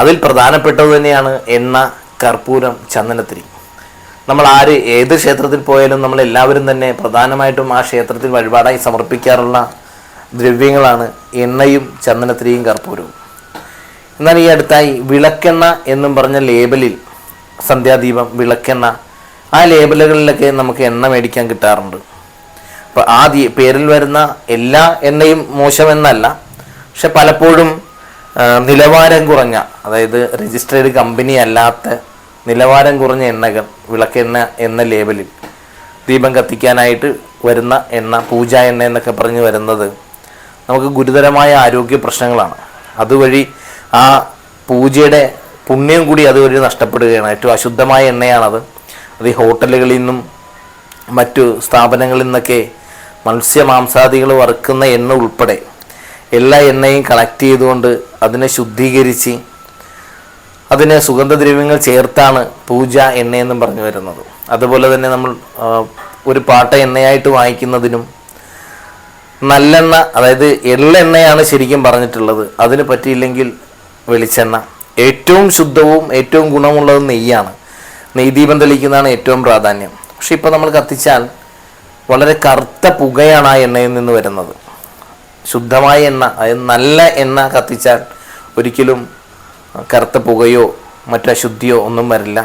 അതിൽ പ്രധാനപ്പെട്ടത് തന്നെയാണ് എണ്ണ കർപ്പൂരം ചന്ദനത്തിരി. നമ്മൾ ആര് ഏത് ക്ഷേത്രത്തിൽ പോയാലും നമ്മൾ എല്ലാവരും തന്നെ പ്രധാനമായിട്ടും ആ ക്ഷേത്രത്തിൽ വഴിപാടായി സമർപ്പിക്കാറുള്ള ദ്രവ്യങ്ങളാണ് എണ്ണയും ചന്ദനത്തിരിയും കർപ്പൂരവും. എന്നാൽ ഈ അടുത്തായി വിളക്കെണ്ണ എന്നും പറഞ്ഞ ലേബലിൽ സന്ധ്യാദീപം വിളക്കെണ്ണ ആ ലേബലുകളിലൊക്കെ നമുക്ക് എണ്ണ മേടിക്കാൻ കിട്ടാറുണ്ട്. അപ്പോൾ ആ പേരിൽ വരുന്ന എല്ലാ എണ്ണയും മോശമെന്നല്ല പക്ഷെ പലപ്പോഴും നിലവാരം കുറഞ്ഞ അതായത് രജിസ്ട്രേഡ് കമ്പനി അല്ലാത്ത നിലവാരം കുറഞ്ഞ എണ്ണകൾ വിളക്കെണ്ണ എന്ന ലേബലിൽ ദീപം കത്തിക്കാനായിട്ട് വരുന്ന എണ്ണ പൂജ എണ്ണ എന്നൊക്കെ പറഞ്ഞ് വരുന്നത് നമുക്ക് ഗുരുതരമായ ആരോഗ്യ പ്രശ്നങ്ങളാണ്. അതുവഴി ആ പൂജയുടെ പുണ്യം കൂടി അതുവഴി നഷ്ടപ്പെടുകയാണ്. ഏറ്റവും അശുദ്ധമായ എണ്ണയാണത്. അത് ഈ ഹോട്ടലുകളിൽ നിന്നും മറ്റു സ്ഥാപനങ്ങളിൽ നിന്നൊക്കെ മത്സ്യമാംസാദികൾ വറുക്കുന്ന എണ്ണ ഉൾപ്പെടെ എല്ലാ എണ്ണയും കളക്ട് ചെയ്തുകൊണ്ട് അതിനെ ശുദ്ധീകരിച്ച് അതിന് സുഗന്ധദ്രവ്യങ്ങൾ ചേർത്താണ് പൂജ എണ്ണയെന്നും പറഞ്ഞു വരുന്നത്. അതുപോലെ തന്നെ നമ്മൾ ഒരു പാട്ട എണ്ണയായിട്ട് വാങ്ങിക്കുന്നതിനും നല്ലെണ്ണ അതായത് എള്ളെണ്ണയാണ് ശരിക്കും പറഞ്ഞിട്ടുള്ളത്. അതിന് പറ്റിയില്ലെങ്കിൽ വെളിച്ചെണ്ണ. ഏറ്റവും ശുദ്ധവും ഏറ്റവും ഗുണമുള്ളതും നെയ്യാണ്. നെയ്ദീപം തെളിക്കുന്നതാണ് ഏറ്റവും പ്രാധാന്യം. പക്ഷെ ഇപ്പോൾ നമ്മൾ കത്തിച്ചാൽ വളരെ കറുത്ത പുകയാണ് ആ എണ്ണയിൽ നിന്ന് വരുന്നത്. ശുദ്ധമായ എണ്ണ അതായത് നല്ല എണ്ണ കത്തിച്ചാൽ ഒരിക്കലും കറുത്ത പുകയോ മറ്റു അശുദ്ധിയോ ഒന്നും വരില്ല.